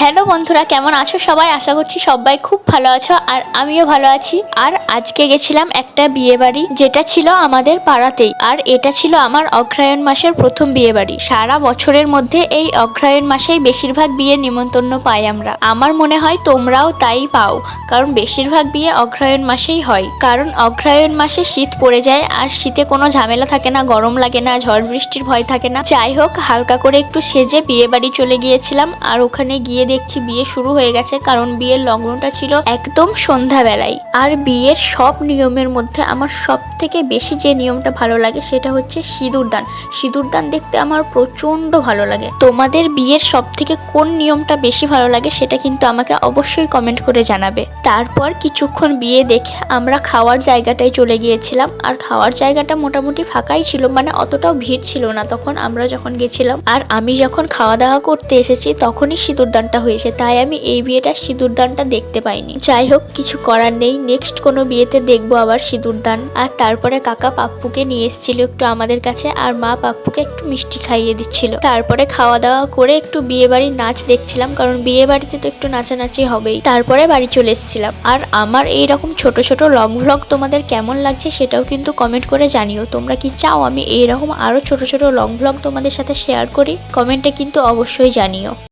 Hello বন্ধুরা, কেমন আছো সবাই? আশা করছি সবাই খুব ভালো আছো আর আমিও ভালো আছি। আর আজকে গেছিলাম একটা বিয়ে বাড়ি যেটা ছিল আমাদের পাড়াতেই। আর এটা ছিল আমার অগ্রায়ণ মাসের প্রথম বিয়ে বাড়ি সারা বছরের মধ্যে এই অগ্রায়ণ মাসেই বেশিরভাগ বিয়ের নিমন্ত্রণ পাই আমরা। আমার মনে হয় তোমরাও তাই পাও, কারণ বেশিরভাগ বিয়ে অগ্রায়ণ মাসেই হয়। কারণ অগ্রায়ণ মাসে শীত পড়ে যায় আর শীতে কোনো ঝামেলা থাকে না, গরম লাগে না, ঝড় বৃষ্টির ভয় থাকে না। যাই হোক, হালকা করে একটু সেজে বিয়ে বাড়ি চলে গিয়েছিলাম আর ওখানে গিয়ে দেখছি বিয়ে শুরু হয়ে গেছে, কারণ বিয়ের লগ্নটা ছিল একদম সন্ধ্যাবেলায়। আর বিয়ের সব নিয়মের মধ্যে আমার সব থেকে বেশি যে নিয়মটা ভালো লাগে সেটা হচ্ছে সিঁদুরদান সিঁদুরদান দেখতে আমার প্রচণ্ড ভালো লাগে। তোমাদের বিয়ের সব থেকে কোন নিয়মটা বেশি ভালো লাগে সেটা কিন্তু আমাকে অবশ্যই কমেন্ট করে জানাবে। তারপর কিছুক্ষণ বিয়ে দেখে আমরা খাওয়ার জায়গাটায় চলে গিয়েছিলাম। আর খাওয়ার জায়গাটা মোটামুটি ফাঁকাই ছিল মানে অতটাও ভিড় ছিল না। তখন আমরা যখন গেছিলাম, আর আমি যখন খাওয়া দাওয়া করতে এসেছি, তখনই সিঁদুরদানটা হয়েছে, তাই আমি এই বিয়েটা সিঁদুরদানটা দেখতে পাইনি। যাই হোক, কিছু করার নেই। নেক্সট কোনো বিয়েতে দেখব আবার সিঁদুরদান আর তারপরে কাকা পাপ্পুকে নিয়ে এসেছিল একটু আমাদের কাছে, আর মা পাপ্পুকে একটু মিষ্টি খাইয়ে দিচ্ছিল। তারপরে খাওয়া দাওয়া করে একটু বিয়ে বাড়ির নাচ দেখছিলাম, কারণ বিয়ে বাড়িতে তো একটু নাচানাচি হবেই। তারপরে বাড়ি চলে এসেছিলাম। আর আমার এই রকম ছোট ছোট লং ভ্লগ তোমাদের কেমন লাগছে সেটাও কিন্তু কমেন্ট করে জানিও। তোমরা কি চাও আমি এই রকম আরও ছোট ছোট লং ভ্লগ তোমাদের সাথে শেয়ার করি? কমেন্টে কিন্তু অবশ্যই জানিও।